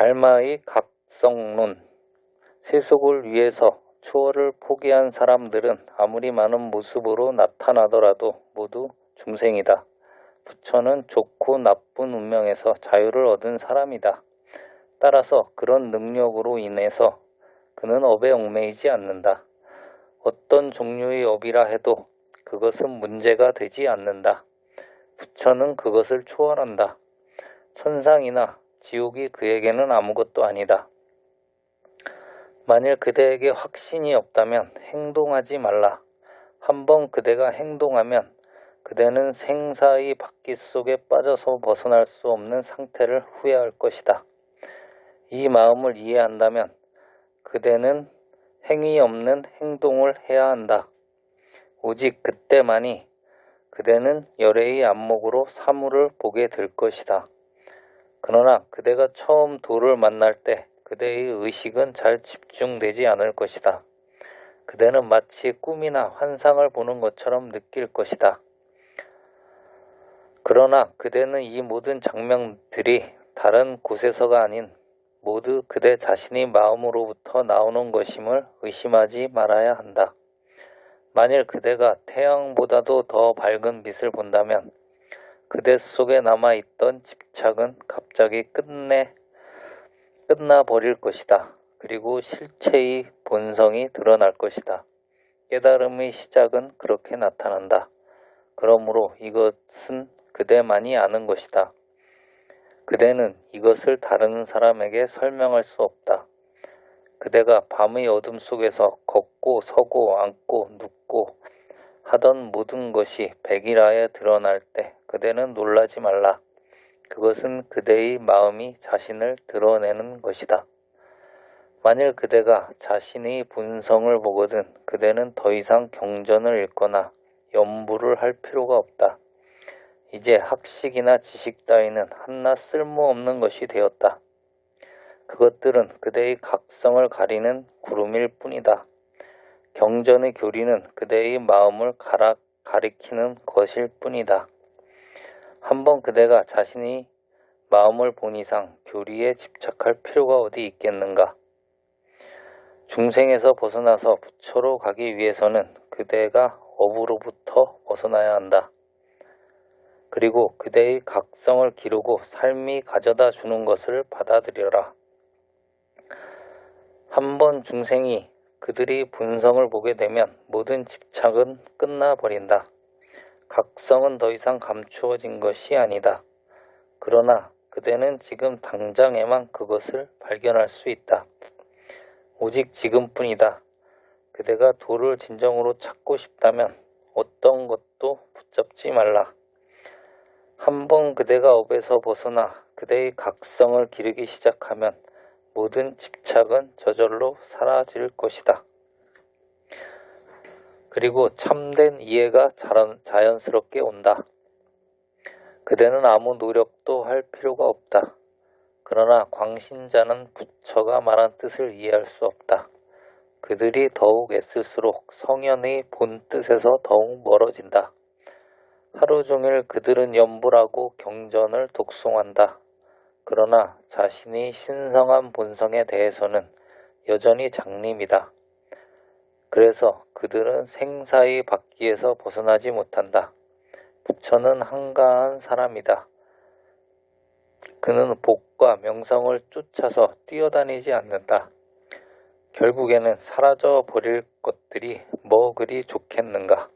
달마의 각성론 세속을 위해서 초월을 포기한 사람들은 아무리 많은 모습으로 나타나더라도 모두 중생이다. 부처는 좋고 나쁜 운명에서 자유를 얻은 사람이다. 따라서 그런 능력으로 인해서 그는 업에 얽매이지 않는다. 어떤 종류의 업이라 해도 그것은 문제가 되지 않는다. 부처는 그것을 초월한다. 천상이나 지옥이 그에게는 아무것도 아니다. 만일 그대에게 확신이 없다면 행동하지 말라. 한번 그대가 행동하면 그대는 생사의 바퀴 속에 빠져서 벗어날 수 없는 상태를 후회할 것이다. 이 마음을 이해한다면 그대는 행위 없는 행동을 해야 한다. 오직 그때만이 그대는 열애의 안목으로 사물을 보게 될 것이다. 그러나 그대가 처음 도를 만날 때 그대의 의식은 잘 집중되지 않을 것이다. 그대는 마치 꿈이나 환상을 보는 것처럼 느낄 것이다. 그러나 그대는 이 모든 장면들이 다른 곳에서가 아닌 모두 그대 자신의 마음으로부터 나오는 것임을 의심하지 말아야 한다. 만일 그대가 태양보다도 더 밝은 빛을 본다면 그대 속에 남아있던 집착은 갑자기 끝내 끝나버릴 것이다. 그리고 실체의 본성이 드러날 것이다. 깨달음의 시작은 그렇게 나타난다. 그러므로 이것은 그대만이 아는 것이다. 그대는 이것을 다른 사람에게 설명할 수 없다. 그대가 밤의 어둠 속에서 걷고 서고 앉고 눕고 하던 모든 것이 백일하에 드러날 때 그대는 놀라지 말라. 그것은 그대의 마음이 자신을 드러내는 것이다. 만일 그대가 자신의 본성을 보거든 그대는 더 이상 경전을 읽거나 연부를 할 필요가 없다. 이제 학식이나 지식 따위는 한낱 쓸모없는 것이 되었다. 그것들은 그대의 각성을 가리는 구름일 뿐이다. 경전의 교리는 그대의 마음을 가라, 가리키는 것일 뿐이다. 한번 그대가 자신이 마음을 본 이상 교리에 집착할 필요가 어디 있겠는가? 중생에서 벗어나서 부처로 가기 위해서는 그대가 업으로부터 벗어나야 한다. 그리고 그대의 각성을 기르고 삶이 가져다 주는 것을 받아들여라. 한번 중생이 그들이 본성을 보게 되면 모든 집착은 끝나버린다. 각성은 더 이상 감추어진 것이 아니다. 그러나 그대는 지금 당장에만 그것을 발견할 수 있다. 오직 지금뿐이다. 그대가 도를 진정으로 찾고 싶다면 어떤 것도 붙잡지 말라. 한번 그대가 업에서 벗어나 그대의 각성을 기르기 시작하면 모든 집착은 저절로 사라질 것이다. 그리고 참된 이해가 자연스럽게 온다. 그대는 아무 노력도 할 필요가 없다. 그러나 광신자는 부처가 말한 뜻을 이해할 수 없다. 그들이 더욱 애쓸수록 성현의 본 뜻에서 더욱 멀어진다. 하루 종일 그들은 연불하고 경전을 독송한다. 그러나 자신이 신성한 본성에 대해서는 여전히 장님이다. 그래서 그들은 생사의 바퀴에서 벗어나지 못한다. 부처는 한가한 사람이다. 그는 복과 명성을 쫓아서 뛰어다니지 않는다. 결국에는 사라져 버릴 것들이 뭐 그리 좋겠는가.